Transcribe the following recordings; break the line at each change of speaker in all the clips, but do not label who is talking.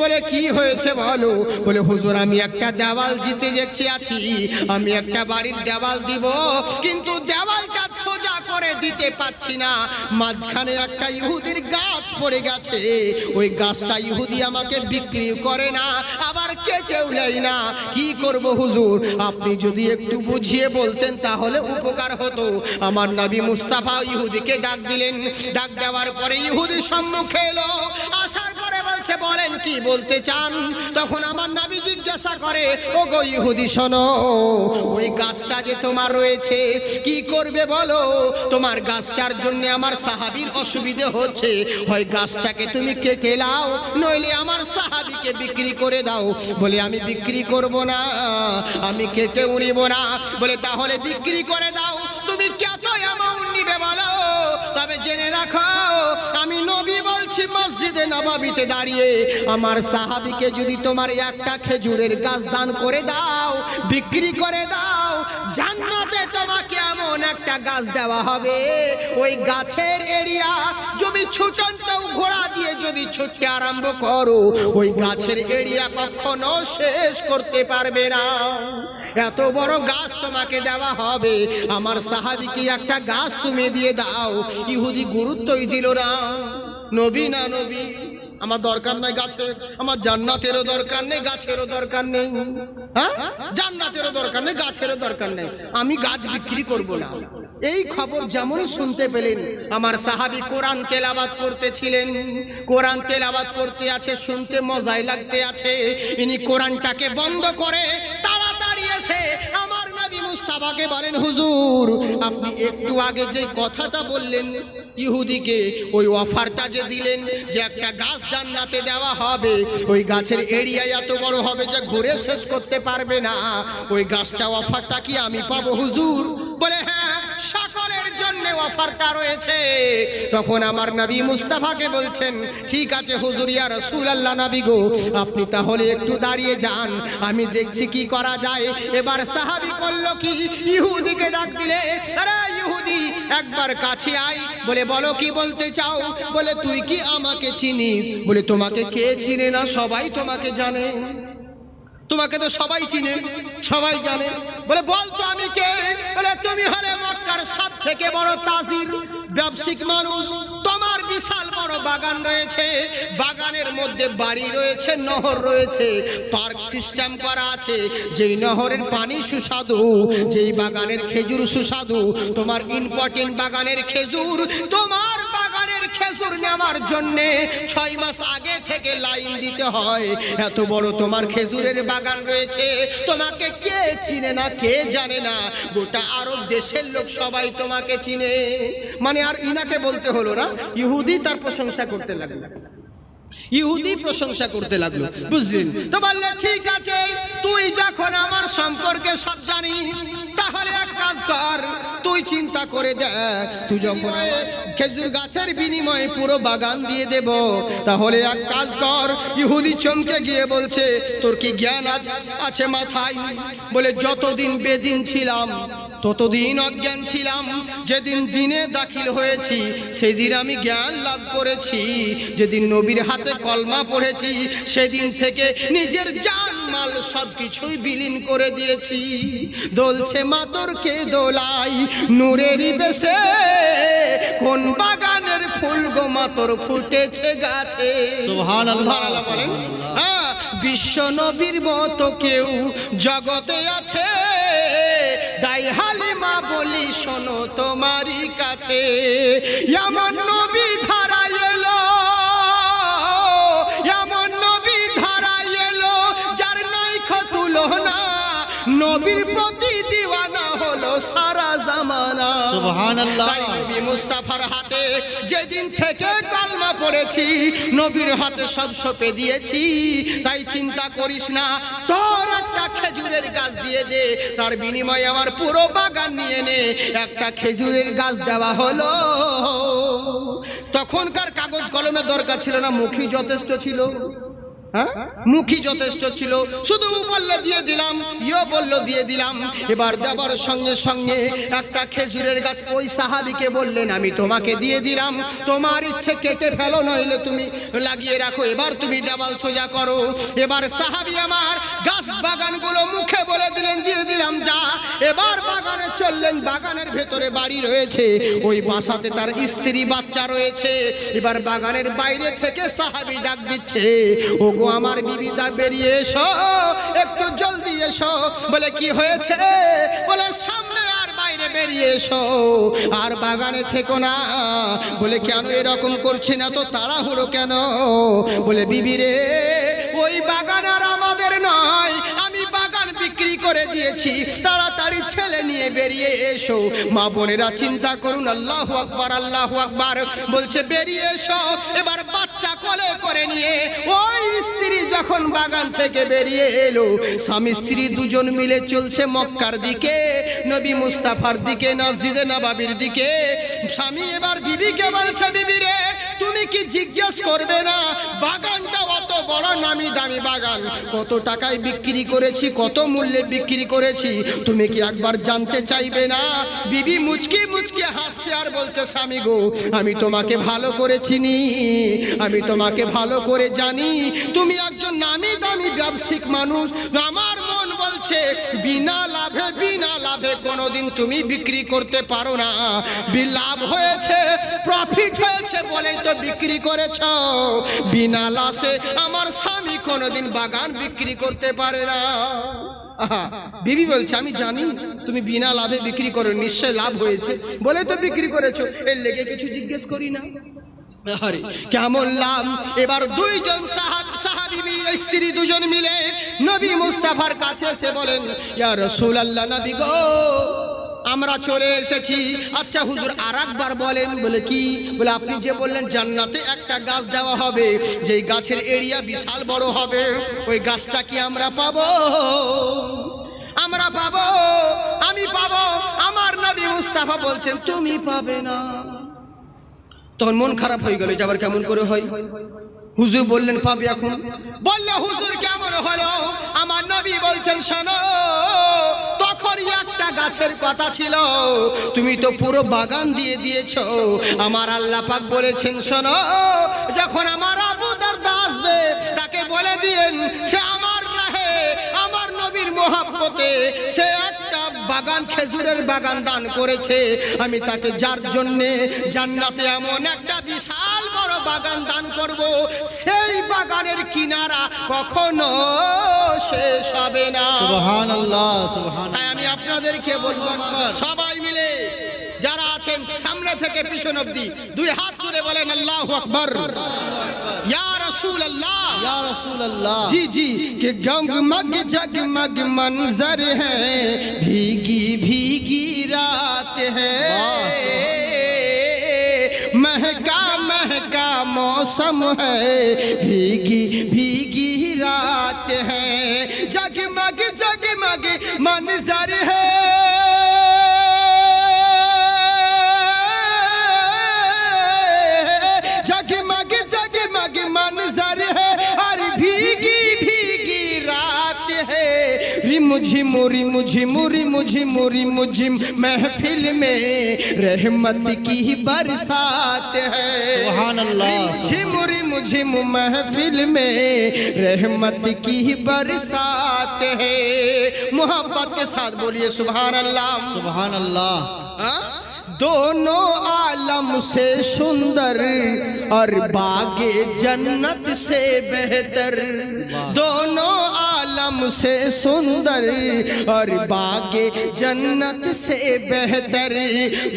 বলে, কি হয়েছে বলো? বলে, হুজুর, আমি একটা দেওয়াল জিতে যাচ্ছি আছি। আমি একটা বাড়ির দেওয়াল দিব, কিন্তু দেওয়ালটা সোজা করে দিতে পাচ্ছি না। মাঝখানে একটা ইহুদির গাছ পড়ে গেছে। ওই গাছটা ইহুদি আমাকে বিক্রি করে না, আবার কেটেও নেয় না। কি করব, হুজুর? আপনি যদি একটু বুঝিয়ে বলতেন, তাহলে উপকার হতো। আমার নবী মুস্তাফা ইহুদিকে ডাক দিলেন। ডাক দেওয়ার পরে ইহুদি সম্মুখে এলো। আসার বলছে, বলেন কি বলতে চান? তখন আমার নবী জিজ্ঞাসা করে ও গো ইহুদি, শোনো, ওই গাছটা যে তোমার রয়েছে, কি করবে বলো? তোমার গাছটার জন্য আমার সাহাবীর অসুবিধে হচ্ছে। হয় গাছটাকে তুমি কেটে লাও নইলে আমার সাহাবিকে বিক্রি করে দাও। বলে, আমি বিক্রি করব না, আমি কেটে উড়িব না। বলে, তাহলে বিক্রি করে দাও, তুমি কত অ্যামাউন্ট নিবে বলো তবে জেনে রাখো, আমি নবী বলছি, মসজিদে নবাবিতে দাঁড়িয়ে আমার সাহাবিকে যদি তোমার একটা খেজুরের গাছ দান করে দাও, বিক্রি করে দাও, জান্নাতে তোমাকে এমন একটা গাছ দেওয়া হবে। ওই গাছের এরিয়া জমি ছুটন্ত ঘোড়া দিয়ে যদি ছুটতে আরম্ভ করো, ওই গাছের এরিয়া কখনো শেষ করতে পারবে না। এত বড় গাছ তোমাকে দেওয়া হবে। আমার সাহাবিকে একটা গাছ তুমি দিয়ে দাও? ইহুদি গুরুত্বই দিল না, নবী না নবী, আমার দরকার নাই গাছের আমার জান্নাতেরও দরকার নেই, গাছেরও দরকার নেই। হ্যাঁ? জান্নাতেরও দরকার নেই, গাছেরও দরকার নেই। আমি গাছ বিক্রি করব না। এই খবর যেমনই শুনতে পেলেন, আমার সাহাবি কোরআন তেলাবাদ করতেছিলেন। কোরআন তেলাবাদ করতে আছে, শুনতে মজাই লাগতে আছে। ইনি কোরআনটাকে বন্ধ করে তাড়াতাড়ি এসে আমার নবী মুস্তাফাকে বলেন, হুজুর, আপনি একটু আগে যে কথাটা বললেন ইহুদিকে, ওই অফারটা যে দিলেন যে একটা গাছ জান্নাতে দেওয়া হবে, ওই গাছের এরিয়া এত বড় হবে যে ঘুরে শেষ করতে পারবে না। ওই গাছটা অফারটা কি আমি পাবো, হুজুর? বলে হ্যাঁ জন্য অফারটা রয়েছে। তখন আমার নবী মুস্তাফাকে বলছেন, ঠিক আছে হুজুর, ইয়া রসুল আল্লাহ নবী গো, আপনি তাহলে একটু দাঁড়িয়ে যান। আমি দেখছি কি করা যায়। এবার সাহাবি করল কি? ইহুদিকে ডাক দিলে, আরে ইহুদি, একবার কাছে আয়। বলে, বলো কি বলতে চাও? বলে, তুই কি আমাকে চিনিস? বলে, তোমাকে কে চিনে না? সবাই তোমাকে জানে। তোমাকে তো সবাই চিনে, সবাই জানে। বলে বল তো আমি কে? বলে, তুমি হলে মক্কার সব থেকে বড় তাজির, ব্যবসায়িক মানুষ। তোমার বিশাল বড় বাগান রয়েছে। বাগানের মধ্যে বাড়ি রয়েছে, নহর রয়েছে, পার্ক সিস্টেম করা আছে। যেই নহরের পানি সুস্বাদু, যেই বাগানের খেজুর সুস্বাদু, তোমার ইম্পর্টেন্ট বাগানের খেজুর তোমার খেজুর নেওয়ার জন্যে ছয় মাস আগে থেকে লাইন দিতে হয়। এত বড় তোমার খেজুরের বাগান রয়েছে, তোমাকে কে চিনে না, কে জানে না? গোটা আরব দেশের লোক সবাই তোমাকে চিনে। মানে আর ইনাকে বলতে হলো না, ইহুদি তার প্রশংসা করতে লাগল। ইহুদি প্রশংসা করতে লাগল, বুঝলেন? তো বললে, ঠিক আছে, তুই যখন আমার সম্পর্কে সব জানিস তাহলে এক কাজ কর, তুই চিন্তা করে দেখ তুই যখন খেজুর গাছের বিনিময়ে পুরো বাগান দিয়ে দেব, তাহলে এক কাজ কর, ইহুদি চমকে গিয়ে বলছে, তোর কি জ্ঞান আছে মাথায়? বলে, যতদিন বেদিন ছিলাম ততদিন অজ্ঞান ছিলাম। যেদিন দিনে দাখিল হয়েছি সেদিন আমি জ্ঞান লাভ করেছি। যেদিন নবীর হাতে কলমা পড়েছি সেদিন থেকে নিজের জান মাল সব কিছুই বিলীন করে দিয়েছি। দোলছে মাতরকে দোলাই নূরেরই বেশে। কোন বাগানের ফুল গো মাতর ফুটেছে গাছে। হ্যাঁ, বিশ্ব নবীর মতো কেউ জগতে আছে। তাই হালিমা বলি, শোনো তোমারই কাছে। এমন নবী ধারা এলো, এমন নবী ধারা এলো, যার নাই তুলো না। নবীর প্রতি দিওয়ানা হলো সারা জামানা।
সুবহানাল্লাহ।
নবী মুস্তাফার হাতে যেদিন থেকে কালমা পড়েছি নবীর হাতে সব সপে দিয়েছি। তাই চিন্তা করিস না তোর একটা খেজুরের গাছ দিয়ে দে তার বিনিময়ে আমার পুরো বাগান নিয়ে নে। একটা খেজুরের গাছ দেওয়া হলো। তখনকার কাগজ কলমের দরকার ছিল না মুখই যথেষ্ট ছিল। হ্যাঁ? মুখী যথেষ্ট ছিল। শুধু বলল দিয়ে দিলাম ইয়ে বলল দিয়ে দিলাম। এবার দেবার সঙ্গে সঙ্গে একটা খেজুরের গাছ ওই সাহাবিকে বললেন, আমি তোমাকে দিয়ে দিলাম। তোমার ইচ্ছে কেটে ফেলো, নইলে তুমি লাগিয়ে রাখো। এবার তুমি দেওয়াল সোজা করো। এবার সাহাবি আমার গাছ বাগানগুলো মুখে বলে দিলেন, দিয়ে দিলাম, যা। এবার বাগানে চললেন, বাগানের ভেতরে বাড়ি রয়েছে। ওই বাসাতে তার স্ত্রী বাচ্চা রয়েছে। এবার বাগানের বাইরে থেকে সাহাবি ডাক দিচ্ছে ও গো আমার বিবি দা বেরিয়ে এসো, একটু জলদি এসো। বলে, কি হয়েছে? বলে, সামনে আর বাইরে বেরিয়ে এসো, আর বাগানে থেকো না। বলে, কেন এরকম করছে না তো, তাড়াহুড়ো কেন? বলে, বিবি রে, ওই বাগান আর আমাদের নয় করে দিয়েছি। তাড়াতাড়ি ছেলে নিয়ে বেরিয়ে এসো। মা বোনেরা চিন্তা করুন, আল্লাহ আকবার আল্লাহ আকবার। বলছে, বেরিয়ে এসো। এবার বাচ্চা কোলে করে নিয়ে ওই স্ত্রী যখন বাগান থেকে বেরিয়ে এলো, স্বামী স্ত্রী দুজন মিলে চলছে মক্কার দিকে, নবী মুস্তাফার দিকে মসজিদে নবাবির দিকে। স্বামী এবার বিবিকে বলছে, বিবি রে, তুমি কি জিজ্ঞেস করবে না? বাগানটা অত বড় নামি দামি বাগান। কত টাকায় বিক্রি করেছি, কত মূল্যে বিক্রি করেছি। তুমি কি একবার জানতে চাইবে না? বিবি মুচকি মুচকি হাসছে আর বলছে, স্বামী গো, আমি তোমাকে ভালো করে চিনি, আমি তোমাকে ভালো করে জানি। তুমি একজন নামি দামি ব্যবসায়িক মানুষ। আমার মন বলছে, বিনা লাভে বিনা লাভে কোনোদিন তুমি বিক্রি করতে পারো না। লাভ হয়েছে প্রফিট হয়েছে বলেই তো বিক্রি করেছ। বিনা লাসে আমার স্বামী কোনোদিন বাগান বিক্রি করতে পারে না। বিবি বলছে, আমি জানি তুমি বিনা লাভে বিক্রি করো, নিশ্চয় লাভ হয়েছে। বলে তো বিক্রি করেছ, এর লেগে কিছু জিজ্ঞেস করি না? আরে, কেমন লাভ? এবার দুইজন সাহাব, সাহাবি স্ত্রী দুজন মিলে, নবী মুস্তাফার কাছে এসে বলেন, ইয়া রাসূলুল্লাহ, নবী গো আমরা চলে এসেছি। আচ্ছা হুজুর আর একবার বলেন, বলে কি? বলে আপনি যে বললেন জান্নাতে একটা গাছ দেওয়া হবে, যেই গাছের এরিয়া বিশাল বড় হবে, ওই গাছটা কি আমরা পাবো? আমরা পাবো, আমি পাবো। আমার নবী মুস্তাফা বলছেন, তুমি পাবে না। তখন মন খারাপ হয়ে গেল, যে আবার কেমন করে হয়? হুজুর বললেন, পাবে এখন? বললে, হুজুর কেমন হলো? আমার নবী বলছেন, শোনো তখন একটা গাছের কথা ছিল। তুমি তো পুরো বাগান দিয়ে দিয়েছ। আমার আল্লাহ পাক বলেছেন, শোনো, যখন আমার আবু দারদা আসবে, তাকে বলে দিয়েন, সে আমার রাহে, আমার নবীর মোহাব্বতে, সে একটা বাগান, খেজুরের বাগান দান করেছে। আমি তাকে যার জন্যে জান্নাতে এমন একটা বিশাল বাগান দান করব সেই বাগানের কিনারা কখনো শেষ হবে না
সুবহানাল্লাহ সুবহান
তাই আমি আপনাদেরকে বলবো সবাই মিলে যারা আছেন সামনে থেকে পিছন অব্দি দুই হাত তুলে বলেন আল্লাহ আকবর ইয়া রাসূল আল্লাহ
ইয়া রাসূলুল্লাহ
जी जी कि गंगमग जगमग मंजर है भीगी भीगी रात है موسم ہے۔ بھیگی بھیگی رات ہے۔ جگمگ جگمگ منظر ہے۔ مجھے موری مجھے موری مجھے موری مجھم محفل میں رحمت کی برسات ہے۔ سبحان اللہ مجھموری مجھے محفل میں رحمت
کی برسات
ہے۔ محبت کے ساتھ بولیے سبحان اللہ سبحان اللہ دونوں عالم سے سندر اور باغ
جنت
سے بہتر۔ دونوں से बेहतर दोनों आलम से सुंदर और बागे जन्नत से बेहतर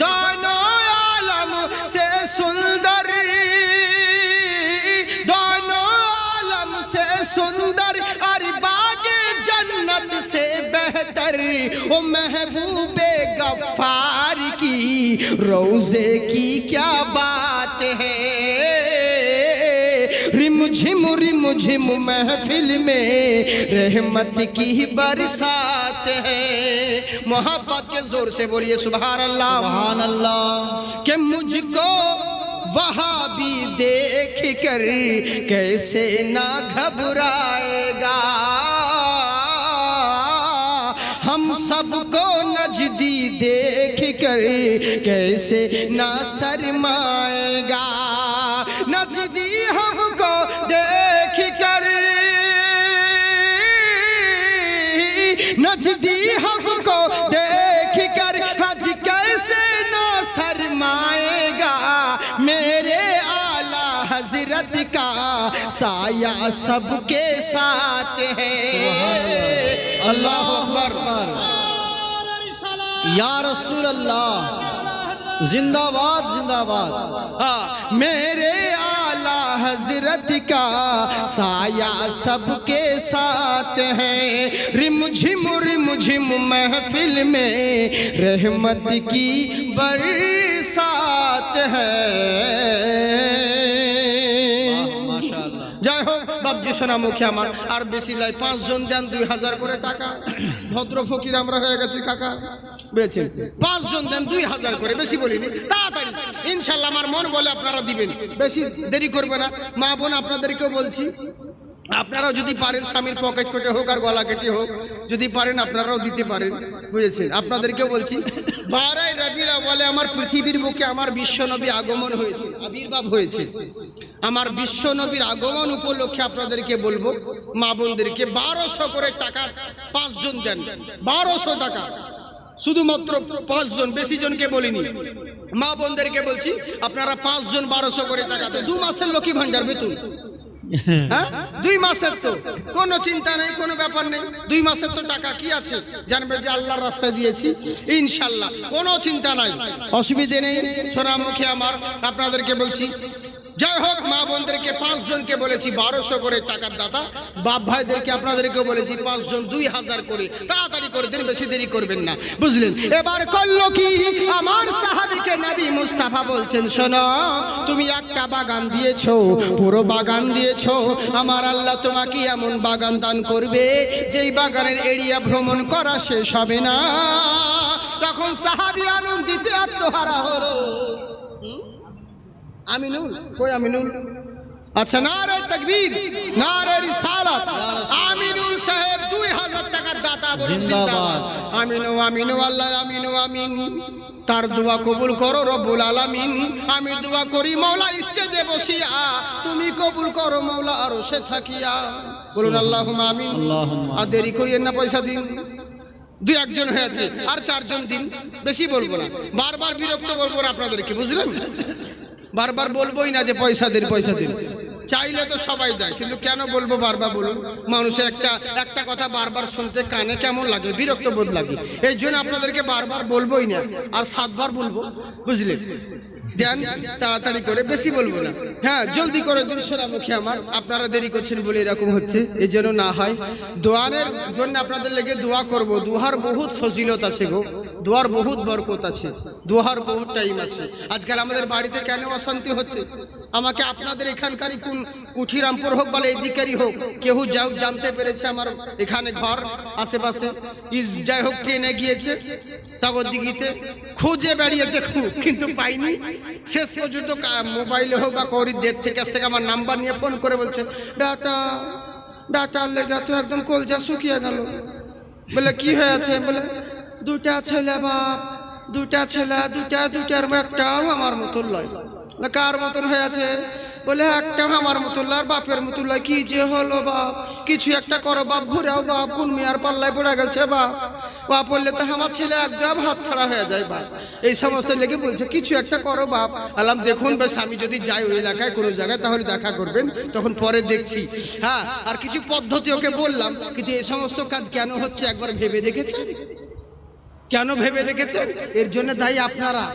दोनों आलम से सुंदर दोनों आलम से सुंदर और बागे जन्नत से बेहतर ओ महबूबे गफ्फार की रोजे की क्या बात है جھمر مجھم محفل میں رحمت کی برسات ہے۔ محبت کے زور سے بولیے سبحان اللہ سبحان اللہ
کہ
مجھ کو وہاں بھی دیکھ کر کیسے نہ گھبرائے گا۔ ہم سب کو نجدی دیکھ کر کیسے نہ سرمائے گا۔ نجدی ہم کو دیکھ کر حج کیسے نہ سرمائے گا۔ میرے آلہ حضرت کا سایہ سب کے
ساتھ ہے۔ اللہ۔ اکبر۔ پر یا رسول
اللہ۔ زندہ بات زندہ بات ہاں، میرے آلہ حضرت کا سایہ سب کے ساتھ ہے۔ رم جھم رم جھم
محفل
میں رحمت کی برسات ہے۔ বাবজি সোনা মুখে আমার। আর বেশি লাই পাঁচজন দেন দুই হাজার করে টাকা। ভদ্র ফকির আমরা হয়ে গেছি কাকা। বেছেন পাঁচজন দেন দুই হাজার করে বেশি বলিনি। তাড়াতাড়ি ইনশাল্লাহ আমার মন বলে আপনারা দিবেন। বেশি দেরি করবে না। মা বোন আপনাদেরকেও বলছি আপনারাও যদি পারেন স্বামীর পকেট কেটে হোক আর গলা কেটে হোক, যদি পারেন আপনারাও দিতে পারেন, বুঝেছেন? আপনাদেরকেও বলছি বারাই রবিলা বলে আমার পৃথিবীর বুকে আমার বিশ্বনবী আগমন হয়েছে, আবির্ভাব হয়েছে। আমার বিশ্বনবীর আগমন উপলক্ষে আপনাদেরকে বলব, মা বোনদেরকে বারোশো করে টাকা পাঁচজন দেন, বারোশো টাকা। শুধুমাত্র পাঁচজন বেশি জনকে বলিনি। মা বোনদেরকে বলছি, আপনারা পাঁচজন বারোশো করে টাকা দু মাসের লক্ষ্মী ভান্ডার বেতন। দুই মাসের তো। কোনো চিন্তা নেই, কোনো ব্যাপার নেই। দুই মাসের তো টাকা কি আছে? জানবে যে আল্লাহর রাস্তায় দিয়েছি। ইনশাল্লাহ, কোনো চিন্তা নাই। অসুবিধে নেই। সোনামুখী আমার। আপনাদেরকে বলছি যাই হোক, মা বোনদেরকে পাঁচজনকে বলেছি, বারোশো করে টাকার দাদা বাপ ভাইদেরকে আপনাদেরকে বলেছি, পাঁচজন দুই হাজার করে। তাড়াতাড়ি করে দিন, বেশি দেরি করবেন না। বুঝলেন? এবার করল কি? আমার সাহাবিকে নবী মুস্তাফা বলছেন, শোনো, তুমি একটা বাগান দিয়েছ, পুরো বাগান দিয়েছ। আমার আল্লাহ তোমাকে এমন বাগান দান করবে, যেই বাগানের এরিয়া ভ্রমণ করা শেষ হবে না। তখন সাহাবি আনন্দিতে আত্মহারা হলো। আমিনুল কই আমিনুল? আচ্ছা নারে তকবীর নারে রিসালাত। আমিনুল সাহেব দুই হাজার টাকার দাতা বলুন
জিন্দাবাদ।
আমিনু আমিনু আল্লাহ আমিনু আমিন। তার দোয়া কবুল করো রব্বুল আলামিন। আমি দোয়া করি মৌলা স্টেজে বসিয়া। তুমি কবুল করো মৌলা আরও সে থাকিয়া। বলুন আল্লাহ আমিন। আর দেরি করিয়েন না পয়সা দিন। দুই একজন হয়েছে আর চারজন দিন। বেশি বলব না। বারবার বিরক্ত করব আপনাদেরকে বুঝলেন? বারবার বলবোই না যে পয়সা দিন পয়সা দিন। চাইলে তো সবাই দেয়, কিন্তু কেন বলব বারবার বলুন? মানুষের একটা একটা কথা বারবার শুনতে কানে কেমন লাগে, বিরক্ত বোধ লাগে। এই জন্য আপনাদেরকে বারবার বলবোই না, আর সাতবার বলব বুঝলেন দেন, তাড়াতাড়ি করে, বেশি বলব না। হ্যাঁ জলদি করে দিন সোনামুখী আমার। আপনারা দেরি করছেন বলে এরকম হচ্ছে এই যেন না হয়। দোয়ারের জন্য আপনাদের লেগে দোয়া করব। দোহার বহুত ফজিলত আছে গো। দোয়ার বহুত বরকত আছে। দোহার বহুত টাইম আছে। আজকাল আমাদের বাড়িতে কেন অশান্তি হচ্ছে? আমাকে আপনাদের এখানকারই কোন কুঠিরামপুর হোক বলে এদিকেরই হোক কেউ যাও জানতে পেরেছে আমার এখানে ঘর, আশেপাশে। ইস, যাই হোক ট্রেনে গিয়েছে সাগরদিঘিতে খুঁজে বেরিয়েছে খুব কিন্তু পাইনি। শেষ পর্যন্ত মোবাইলে হোক বা কৌরির দের থেকে কাছ থেকে আমার নাম্বার নিয়ে ফোন করে বলছে, বেটা, বেটার লেগা তো একদম কলজা শুকিয়ে গেল। বলে, কি হয়েছে? বলে দুটা ছেলে বাপ দুটা ছেলে দুটা দুটার একটাও আমার মতন লয়। কার মতন হয়েছে? বলে, একটা আমার আর বাপের মতন লয় কি যে হলো বাপ? কিছু একটা করো বাপ, ঘুরাও বাপ কোন মেয়ার পাল্লায় পড়ে গেছে বাপ। বাপ বললে, তো আমার ছেলে একদম হাত ছাড়া হয়ে যায় বাপ। এই সমস্ত লেগে বলছে, কিছু একটা করো বাপ। আলাম দেখুন বেশ, আমি যদি যাই ওই এলাকায় কোনো জায়গায়, তাহলে দেখা করবেন। তখন পরে দেখছি হ্যাঁ আর কিছু পদ্ধতি ওকে বললাম, কিন্তু এই সমস্ত কাজ কেন হচ্ছে একবার ভেবে দেখেছেন? কেন ভেবে দেখেছেন? এর জন্য দায়ী আপনারা।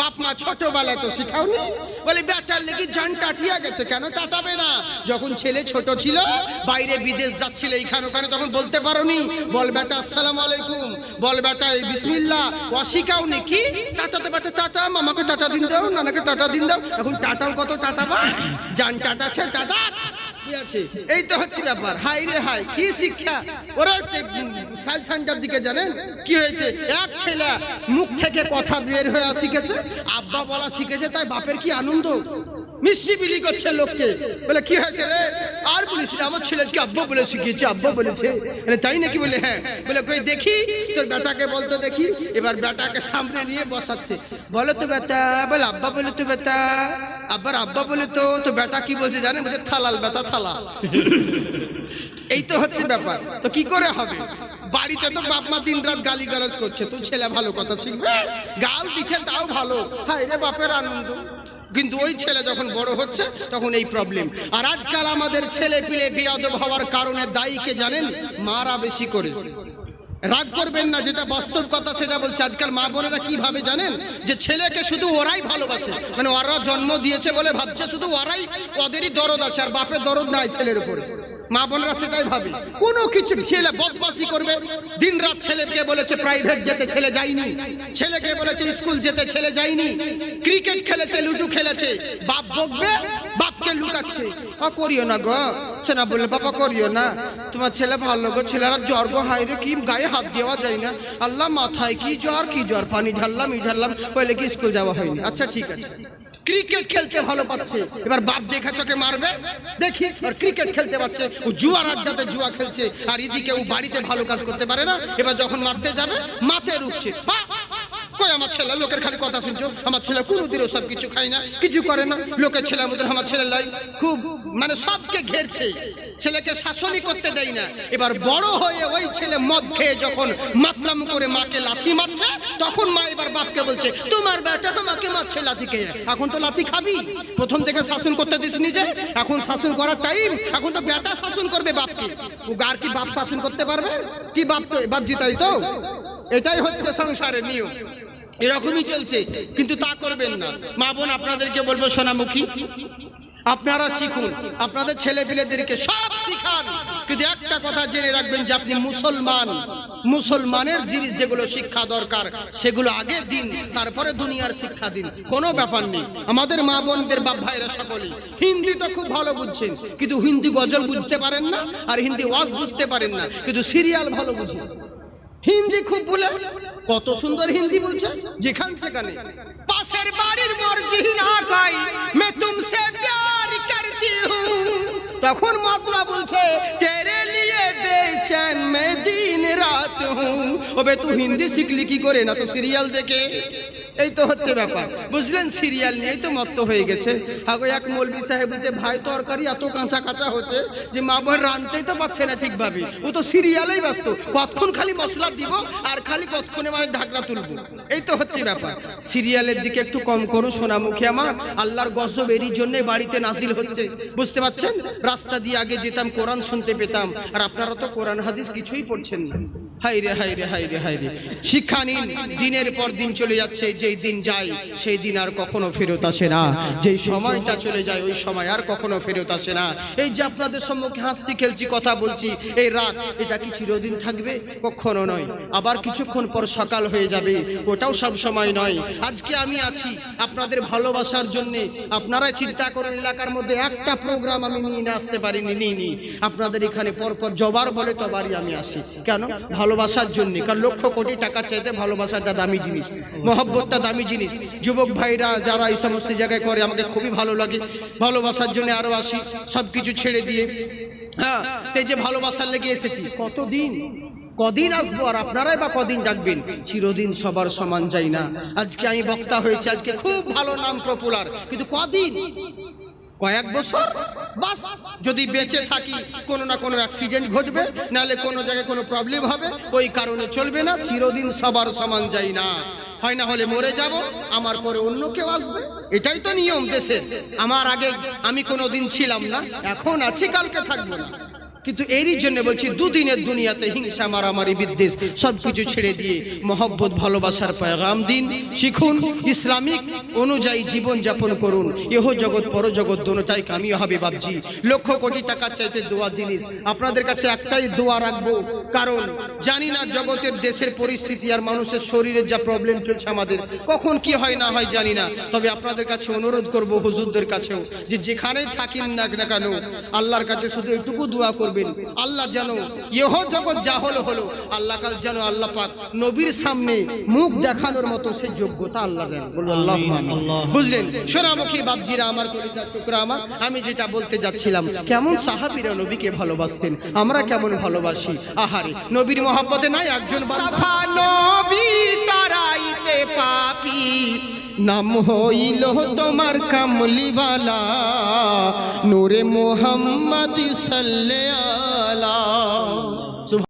বাপ মা ছোটবেলায় তো শিখাওনি। বলে বেটার লেগে যান টাটিয়া গেছে কেন? তাতাবে না। যখন ছেলে ছোট ছিল, বাইরে বিদেশ যাচ্ছিল, এইখান ওখানে, তখন বলতে পারোনি, বল বেটা, আসসালামু আলাইকুম। বল বেটা, এই বিসমিল্লা অশিকাও নাকি টাটাতে বেটা, টাটা, মামাকে টাটা দিন দাও, নানাকে টাটা দিন দাও। এখন টাটাও কত টাটা বা যান, টাটা ছে টাটা। এই তো হচ্ছে ব্যাপার। হাই রে হাই কি শিক্ষা? ওরা দিকে জানেন? কি হয়েছে? এক ছেলে মুখ থেকে কথা বের হয়ে শিখেছে, আব্বা বলা শিখেছে, তাই বাপের কি আনন্দ? করছে লোককে। বলে, কি হয়েছে রে? আর আব্বা বলে বলেছে। তাই নাকি? বলে হ্যাঁ। বলে দেখি, তোর বেটাকে বলতো দেখি। এবার বেটাকে সামনে নিয়ে বসাচ্ছে। বলো তো বেটা। বলে, আব্বা, বলে তো বেটা। আব্বার আব্বা বলে তো তো বেটা কি বলছে জানেন? বলছে থালাল বেটা থালা। এই তো হচ্ছে ব্যাপার। তো কি করে হবে? বাড়িতে তো বাপ মা দিন রাত গালি গালাজ করছে। তো ছেলে ভালো কথা শিখবে? গাল দিচ্ছে তাও ভালো। হায় রে বাপের আনন্দ। কিন্তু ওই ছেলে যখন বড় হচ্ছে তখন এই প্রবলেম আর আজকাল আমাদের ছেলে পিলে বেয়াদব হওয়ার কারণে দায়ীকে জানেন মারা বেশি করে। রাগ করবেন না, যেটা বাস্তব কথা সেটা বলছে। আজকাল মা বোনেরা কীভাবে জানেন? যে ছেলেকে শুধু ওরাই ভালোবাসে। মানে ওরা জন্ম দিয়েছে বলে ভাবছে, শুধু ওরাই ওদেরই দরদ আছে, আর বাপের দরদ নাই ছেলের উপরে। মা বোনরা সেটাই ভাবে। কোনো কিছু ছেলে বদমাসি করবে। দিন রাত ছেলেকে বলেছে প্রাইভেট যেতে ছেলে যায়নি। ছেলেকে বলেছে স্কুল যেতে ছেলে যায়নি। ক্রিকেট খেলেছে, লুডু খেলেছে। বাপ বকবে বাপকে লুকাচ্ছে। ও, করিও না গো। সোনা বললে, বাবা, করিও না। তোমার ছেলে ভালো গো। ছেলেরা জ্বর গো হাইরে কি গায়ে হাত দেওয়া যায় না। আল্লাহ, মাথায় কি জ্বর কি জ্বর? পানি ঢাললাম, ই ঢাললাম বলে কি স্কুল যাওয়া হয়নি? আচ্ছা ঠিক আছে। ক্রিকেট খেলতে ভালো পাচ্ছে। এবার বাপ দেখা চোখে মারবে। দেখি আর ক্রিকেট খেলতে পাচ্ছে ও জুয়ার আড্ডাতে জুয়া খেলছে। আর এদিকে ও বাড়িতে ভালো কাজ করতে পারে না। এবার যখন মারতে যাবে মাতে রুখছে! কই আমার ছেলে লোকের খালি কথা শুনছো? আমার ছেলে কোনোদিনও সব কিছু খায় না, কিছু করে না। লোকের ছেলে আমাদের, আমার ছেলে লাই খুব মানে সবকে ঘেরছে। ছেলেকে শাসনই করতে দেয় না। এবার বড় হয়ে ওই ছেলে মদ খেয়ে যখন মাতলাম করে মাকে লাথি মারছে, তখন মা এবার বাপকে বলছে, তোমার বেটা আমাকে মারছে লাথি খেয়ে। এখন তো লাথি খাবি। প্রথম থেকে শাসন করতে দিস নিজে। এখন শাসন করার টাইম এখন তো বেটা শাসন করবে বাপকে। ও আর কি বাপ শাসন করতে পারবে? কি বাপ তো বাপ জিতাই তো? এটাই হচ্ছে সংসারের নিয়ম। এরকমই চলছে, কিন্তু তা করবেন না। মা বোন, আপনাদেরকে বলব, সোনামুখী, আপনারা শিখুন, আপনাদের ছেলে পিলেদেরকে সব শিখান। কিন্তু একটা কথা জেনে রাখবেন যে আপনি মুসলমান। মুসলমানের জিনিস যেগুলো শিক্ষা দরকার, সেগুলো আগে দিন, তারপরে দুনিয়ার শিক্ষা দিন। কোনো ব্যাপার নেই। আমাদের মা বোনদের বাপ ভাইরা সকলেই, হিন্দি তো খুব ভালো বুঝছেন, কিন্তু হিন্দি গজল বুঝতে পারেন না, আর হিন্দি ওয়াজ বুঝতে পারেন না, কিন্তু সিরিয়াল ভালো বুঝেন। হিন্দি খুব বলে। কত সুন্দর হিন্দি বলছে? যেখান সেখানে। পাশের বাড়ির মর্জি না কই মে তুমসে প্যার করতি হুঁ তখন মাতলা বলছে, তেরে লিয়ে বেচैन মে দিন রাত হুঁ ওবে তুই হিন্দি শিখলি কি করে? না তো সিরিয়াল দেখে। এই তো হচ্ছে ব্যাপার। বুঝলেন, সিরিয়াল নিয়েই তো মত্ত হয়ে গেছে। আগো এক মৌলবি সাহেব বলছে, ভাই, তরকারি এত কাঁচা কাঁচা হচ্ছে যে মা বোন রাঁধতেই তো পারছে না ঠিকভাবে। ও তো সিরিয়ালেই ব্যস্ত। কতক্ষণ খালি মশলা দিব আর খালি কতক্ষণে মানে ঢাকনা তুলবো? এই তো হচ্ছে ব্যাপার। সিরিয়ালের দিকে একটু কম করো, সোনামুখী আমার। আল্লাহর গজব এরই জন্য বাড়িতে নাজিল হচ্ছে। বুঝতে পারছেন? রাস্তা দিয়ে আগে যেতাম, কোরআন শুনতে পেতাম। আর আপনারা তো কোরআন, হাদিস কিছুই পড়ছেন না। হাই রে হাই রে হাই রে হাই রে শিক্ষা নিন, দিনের পর দিন চলে যাচ্ছে, যেই দিন যায়, সেই দিন আর কখনো ফেরত আসে না। যেই সময়টা চলে যায়, ওই সময় আর কখনো ফেরত আসে না। এই যে আপনাদের সম্মুখে হাসছি খেলছি, কথা বলছি, এই রাত, এটা কি চিরদিন থাকবে? কখনো নয়। আবার কিছুক্ষণ পর সকাল হয়ে যাবে, ওটাও সব সময় নয়। আজকে আমি আছি আপনাদের ভালোবাসার জন্য। আপনারা চিন্তা করেন, এলাকার মধ্যে একটা প্রোগ্রাম আমি নিয়ে আসতে পারিনি, নিইনি। আপনাদের এখানে পরপর জবার বলে তবারই আমি আসি। কেন? ভালোবাসার জন্য, কারণ লক্ষ কোটি টাকা চাইতে ভালোবাসাটা দামি জিনিস, মহব্বতটা দামি জিনিস। যুবক ভাইরা যারা এই সমস্ত জায়গায় করে, আমাকে খুবই ভালো লাগে। ভালোবাসার জন্য আরও আসি সব কিছু ছেড়ে দিয়ে। হ্যাঁ তো এই যে ভালোবাসার লেগে এসেছি, কতদিন? কদিন আসব আর আপনারাই বা কদিন ডাকবেন? চিরদিন সবার সমান যাই না। আজকে আমি বক্তা হয়েছে, আজকে খুব ভালো নাম পপুলার কিন্তু কদিন? কয়েক বছর? বাস, যদি বেঁচে থাকি, কোনো না কোনো অ্যাক্সিডেন্ট ঘটবে, নাহলে কোনো জায়গায় কোনো প্রবলেম হবে, ওই কারণে চলবে না, চিরদিন সবার সমান যাই না। হয় না হলে মরে যাব, আমার পরে অন্য কেউ আসবে, এটাই তো নিয়ম দেশের। আমার আগে আমি কোনো দিন ছিলাম না, এখন আছি, কালকে থাকব না। কিন্তু এরই জন্য বলছি, দুদিনের দুনিয়াতে হিংসা, মারামারি, বিদ্বেষ সব কিছু ছেড়ে দিয়ে মহব্বত, ভালোবাসার পয়গাম দিন, শিখুন, ইসলামিক অনুযায়ী জীবন যাপন করুন। এহ জগৎ, পরজগৎ দোনোটাই কামিয়ে হবে বাবজি লক্ষ কোটি টাকা চাইতে দোয়া জিনিস। আপনাদের কাছে একটাই দোয়া রাখব, কারণ জানি না জগতের দেশের পরিস্থিতি আর মানুষের শরীরের যা প্রবলেম চলছে আমাদের, কখন কি হয় না হয় জানি না। তবে আপনাদের কাছে অনুরোধ করব হুজুরদের কাছেও, যে যেখানেই থাকেন না কেন, আল্লাহর কাছে শুধু একটুকু দোয়া করবেন আল্লাহ যেন ইহ জগৎ যা হলো হলো আল্লাহ কাল যেন আল্লাহ পাক নবীর সামনে মুখ দেখানোর মতো সেই যোগ্যতা আল্লাহ দেন। বলুন আল্লাহ বুঝলেন? সোনামুখী বাবজিরা আমার কলিজার টুকরা আমার আমি যেটা বলতে যাচ্ছিলাম কেমন সাহাবীরা নবীকে ভালোবাসতেন? আমরা কেমন ভালোবাসি? আহারে নবীর মহব্বতে নাই একজন নবী তারাইতে পাপি। নাম হইল তোমার কামলিওয়ালা নূরে মোহাম্মদ সাল্লাল্লাহু সাল্লাল্লাহ